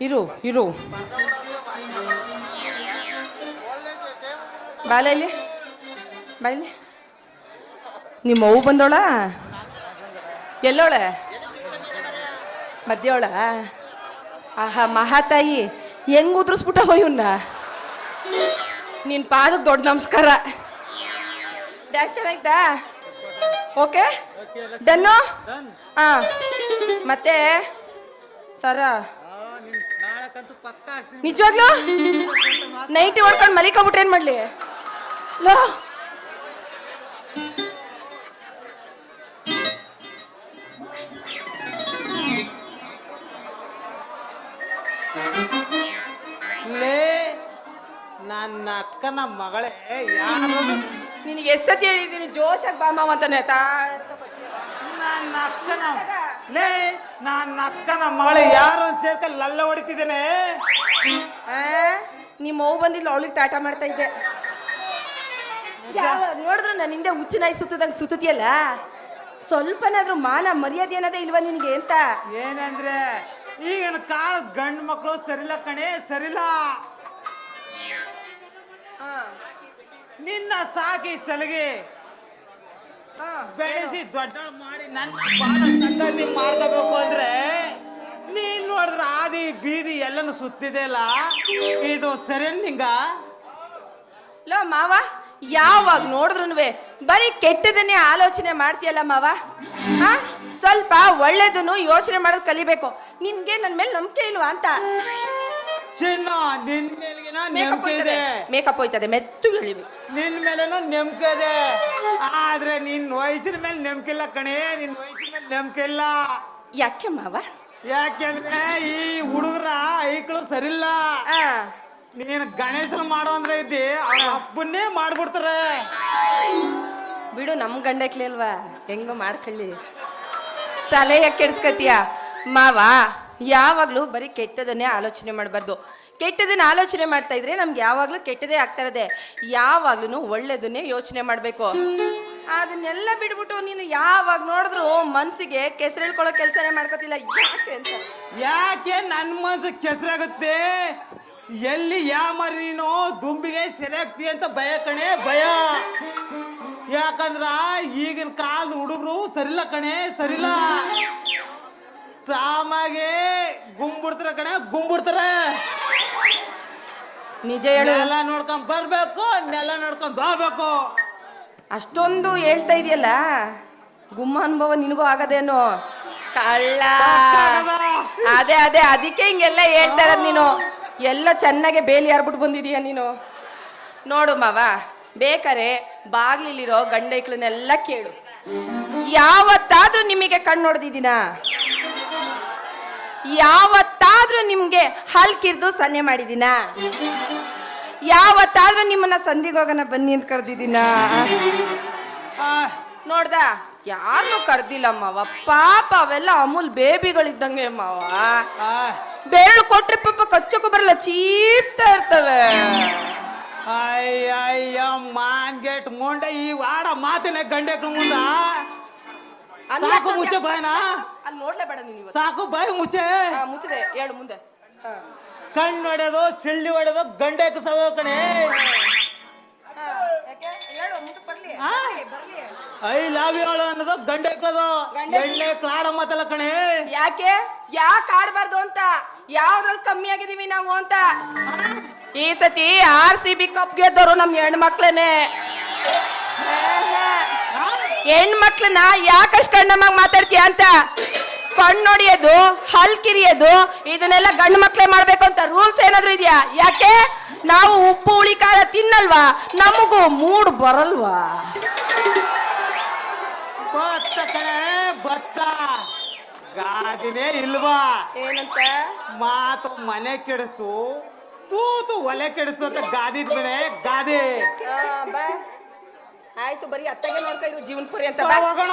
ಇರು ಇರು. ಬಾಲಲ್ಲಿ ಬಾಯಲ್ಲಿ ನಿಮ್ಮ ಅವು ಬಂದೋಳ? ಎಲ್ಲೋಳೆ? ಮಧ್ಯೋಳ? ಆಹಾ ಮಹಾತಾಯಿ. ಹೆಂಗ್ ಉದ್ರಿಸ್ಬಿಟ್ಟ ಇವನ್ನ ನಿನ್ನ ಪಾದಕ್ಕೆ ದೊಡ್ಡ ನಮಸ್ಕಾರ. ಡ್ಯಾಶ್ ಚೆನ್ನಾಯ್ತಾ ಓಕೆ? ಡನ್ನು? ಹಾಂ ಮತ್ತೆ ಸರ. ಪಕ್ಕ ನಿಜವಾಗ್ಲೂ? ನೈಟಿ ಹೊಡ್ಕೊಂಡು ಮಲಿಕೊಬಿಟ್ರೆ ಏನ್ ಮಾಡ್ಲಿ? ಲೋ. ಲೇ ನನ್ನ ಅಕ್ಕನ ಮಗಳೇ ಯಾರು? ನಿನಗೆ ಎಸ್ಸತಿ ಹೇಳಿದ್ದೀನಿ ಜೋಶಾಗಿ ಬಾಮ ಅಂತ. ನನ್ನ ಅಕ್ಕನ ಲೇ ನನ್ನ ಅಕ್ಕನ ಮಗಳು ಯಾರು ಸೇರ್ಕ ಲಲ್ಲ ಹೊಡಿತಿದ್ದೇನೆ? ನಿಮ್ಮ ಅವ್ವ ಬಂದಿಲ್ಲ ಅವಳಿಗೆ ಟಾಟಾ ಮಾಡ್ತಾ ಇದ್ದೆ. ನೋಡಿದ್ರೆ ನನ್ನ ಹಿಂದೆ ಹುಚ್ಚು ನಾಯಿ ಸುತ್ತದಂಗೆ ಸುತ್ತತಿಯಲ್ಲ? ಸ್ವಲ್ಪನಾದ್ರೂ ಮಾನ ಮರ್ಯಾದೆ ಅನ್ನೋದೇ ಇಲ್ವಾ ನಿನಗೆ ಅಂತ? ಏನಂದ್ರೆ ಈಗಿನ ಕಾಲ ಗಂಡು ಮಕ್ಕಳು ಸರಿಲ್ಲ ಕಣೆ ಸರಿಲ್ಲ. ನಿನ್ನ ಸಾಕಿ ಸಲಿಗೆ ಬೆಳೆಸಿ ದೊಡ್ಡ ಮಾಡಿ ನನ್ನ ಸಂಗತಿ ಮಾಡ್ಕೋಬೇಕು ಅಂದ್ರೆ ನೀನ್ ನೋಡಿದ್ರ ಆದಿ ಬೀದಿ ಎಲ್ಲನೂ ಸುತ್ತಿದೆ ಅಲ್ಲ? ಇದು ಸರಿ ನಿಂಗ ಲೋ ಮಾವ, ಯಾವಾಗ ನೋಡಿದ್ರು ಬರೀ ಕೆಟ್ಟದನ್ನೇ ಆಲೋಚನೆ ಮಾಡ್ತೀಯಲ್ಲ ಮಾವ? ಹಾ? ಸ್ವಲ್ಪ ಒಳ್ಳೇದನ್ನು ಯೋಚನೆ ಮಾಡೋದು ಕಲಿಬೇಕು. ನಿನ್ಗೆ ನನ್ನ ಮೇಲೆ ನಂಬಿಕೆ ಇಲ್ವಾ ಅಂತ? ಚಿನ್ನ ನಿನ್ ಮೇಲ್ಗಿನ ಮೇಕಪ್ ಹೋಯ್ತದೆ. ಮೇಕಪ್ ಹೋಯ್ತದೆ. ಮೆತ್ತು ಎಳಿಬೇಕು ನಿನ್ ಮೇಲೇನು ನಂಬಿಕೆ ಇದೆ. ಆದ್ರೆ ನಿನ್ ವಯಸ್ಸಿನ ಮೇಲೆ ನೆಮ್ಕಿಲ್ಲ ಕಣೆ. ನಿನ್ ವಯಸ್ಸಿನ ಮೇಲೆ ನಂಬಿಕೆ ಇಲ್ಲ. ಯಾಕೆ ಮಾವ? ಯಾಕೆಂದ್ರೆ ಈ ಹುಡುಗರ ಐಕ್ಳು ಸರಿಲ್ಲ. ಆ. ನೀನ್ ಗಣೇಶನ ಮಾಡೋ ಅಂದ್ರೆ ಇದ್ದಿ ಅವ್ರ ಅಪ್ಪನ್ನೇ ಮಾಡ್ಬಿಡ್ತಾರೆ. ಬಿಡು ನಮ್ ಗಂಡಕ್ಲಿ ಅಲ್ವಾ ಹೆಂಗೋ ಮಾಡ್ಕೊಳ್ಳಿ. ತಲೆಯ ಕೆಡ್ಸ್ಕತೀಯ ಮಾವ ಯಾವಾಗಲೂ ಬರೀ ಕೆಟ್ಟದನ್ನೇ ಆಲೋಚನೆ ಮಾಡಬಾರ್ದು. ಕೆಟ್ಟದನ್ನ ಆಲೋಚನೆ ಮಾಡ್ತಾ ಇದ್ರೆ ನಮ್ಗೆ ಯಾವಾಗಲೂ ಕೆಟ್ಟದೇ ಆಗ್ತಾ ಇರೋದೆ ಯಾವಾಗ್ಲೂ ಒಳ್ಳೇದನ್ನೇ ಯೋಚನೆ ಮಾಡಬೇಕು. ಅದನ್ನೆಲ್ಲ ಬಿಟ್ಬಿಟ್ಟು ನೀನು ಯಾವಾಗ ನೋಡಿದ್ರು ಮನ್ಸಿಗೆ ಕೆಸರಿಳ್ಕೊಳ್ಳೋ ಕೆಲಸನೇ ಮಾಡ್ಕೋತಿಲ್ಲ. ಯಾಕೆ ಅಂತ. ಯಾಕೆ ನನ್ನ ಮನ್ಸು ಕೆಸರಾಗುತ್ತೆ? ಎಲ್ಲಿ ಯಾವ ನೀನು? ದುಂಬಿಗೆ ಸೆರೆ ಅಂತ ಭಯ ಕಣೆ, ಭಯ. ಯಾಕಂದ್ರ ಈಗಿನ ಕಾಲದ ಹುಡುಗರು ಸರಿಲ್ಲ ಕಣೆ, ಸರಿಲ್ಲ. ತಾಮಾಗೆ ಗುಂಬಿಡ್ತಾರ ಕಣ ಗುಂಬಿಡ್ತಾರ. ನಿಜ ಹೇಳು. ನೆಲ ನೋಡ್ಕೊಂಡ್ ಬರ್ಬೇಕು ನೆಲ ನೋಡ್ಕೊಂಡ್ ಹೋಗ್ಬೇಕು. ಅಷ್ಟೊಂದು ಹೇಳ್ತಾ ಇದೆಯಲ್ಲ? ಗುಮ್ಮ ಅನುಭವ ನಿನಗೂ ಆಗದೇನು? ಕಳ್ಳ. ಅದೇ ಅದೇ ಅದಕ್ಕೆ ಹಿಂಗೆಲ್ಲ ಹೇಳ್ತಾ ಇರೋದು ನೀನು. ಎಲ್ಲ ಚೆನ್ನಾಗೆ ಬೇಲಿ ಹರ್ಬಿಟ್ಟು ಬಂದಿದೀಯ ನೀನು. ನೋಡು ಮಾವ ಬೇಕಾರೆ ಬಾಗ್ಲಿಲಿರೋ ಗಂಡೈಕ್ಳನ್ನೆಲ್ಲ ಕೇಳು. ಯಾವತ್ತಾದ್ರೂ ನಿಮಗೆ ಕಣ್ಣು ನೋಡ್ದಿದ್ದೀನ ಯಾವತ್ತಾದ್ರೂ ನಿಮ್ಗೆ ಹಲ್ಕಿರ್ದು ಸನ್ನೆ ಮಾಡಿದೀನ ಯಾವತ್ತಾದ್ರೂ ನಿಮ್ಮನ್ನ ಸಂಧಿಗೆ ಹೋಗೋಣ ಬನ್ನಿ ಅಂತ ಕರೆದಿದ್ದೀನ? ಆ, ನೋಡ್ದ ಯಾರನ್ನೂ ಕರ್ದಿಲ್ಲ ಮಾವ ಪಾಪ ಅವೆಲ್ಲ ಅಮೂಲ್ ಬೇಬಿಗಳಿದ್ದಂಗೆ ಮಾವ. ಆ, ಬೆರಳು ಕೊಟ್ರೆ ಪಾಪ ಕಚ್ಚಕ್ಕೂ ಬರಲ್ಲ ಚೀಪ್ತಾ ಇರ್ತವೆ. ಅಯ್ಯಯ್ಯ ಅಯ್ಯ ಮಾನ್ಗೆಟ್ ಮುಂಡ ಈ ವಾಡ ಮಾತಿನ ಗಂಡೆ ಮುಂದ ಅಲ್ಲ ಸಾಕು ಮುಚ್ಚೆ ಬಾಯ್ನ? ಅಲ್ಲಿ ನೋಡ್ಲೇಬೇಡ ನೀನು ಇವತ್ತು. ಸಾಕು ಬಾಯಿ ಮುಚ್ಚೆ. ಹಾ, ಮುಚ್ಚಿದೆ. ಹೇಳು ಮುಂದೆ. ಹಾ. ಕಣ್ಣು ಹೊಡೆದು ಸಿಳ್ಳಿ ಹೊಡೆದು ಗಂಡೆ ಸವ ಕಣೆ. ಹಾ, ಯಾಕೆ? ಹೇಳು ಮುಂದಕ್ಕೆ ಬರ್ಲಿ. ಆ? ಬರ್ಲಿ, ಬರ್ಲಿ. ಐ ಲವ್ ಯು ಅನ್ನೋದು ಗಂಡೆ- ಎಣ್ಣೆ ಕ್ಲಾಡ ಮಾತಲ್ಲ ಕಣೆ. ಯಾಕೆ? ಯಾಕೆ ಆಡ್ಬಾರ್ದು ಅಂತ? ಯಾವ್ದ್ರಲ್ಲಿ ಕಮ್ಮಿ ಆಗಿದೀವಿ ನಾವು ಅಂತ? ಈ ಸತಿ ಆರ್ ಸಿ ಬಿ ಕಪ್ ಗೆದ್ದವರು ನಮ್ ಹೆಣ್ಮಕ್ಳೇನೆ. ಹೆಣ್ಮಕ್ಳನ್ನ ಯಾಕಷ್ಟು ಕಣ್ಣಮ್ಮಾಗ ಮಾತಾಡ್ತೀಯ ಅಂತ? ಕಣ್ಣು ನೋಡಿಯೋದು ಹಲ್ ಕಿರಿಯೋದು ಇದನ್ನೆಲ್ಲ ಗಂಡು ಮಕ್ಳೇ ಮಾಡ್ಬೇಕು ಅಂತ ರೂಲ್ಸ್ ಏನಾದ್ರು ಇದೆಯಾ? ಯಾಕೆ? ನಾವು ಉಪ್ಪು ಹುಳಿ ಖಾರ ತಿನ್ನಲ್ವಾ? ನಮಗೂ ಮೂಡ್ ಬರಲ್ವಾ? ಭತ್ತ ಕಣೆ ಭತ್ತ ಗಾದಿನೇ ಇಲ್ವಾ? ಏನಂತ? ಮಾತು ಮನೆ ಕೆಡಿಸ್ತು ತೂತು ಒಲೆ ಕೆಡಿಸ್ತು ಅಂತ ಗಾದಿದ್ ಬಿಡೆ ಗಾದಿ. ಆಯ್ತು ಬರೀ ಅತ್ತಗೆ ನೋಡ್ಕೊ ಇರು ಜೀವನ ಪರ್ಯಂತ ಬಾ. ಹೋಗೋಣ.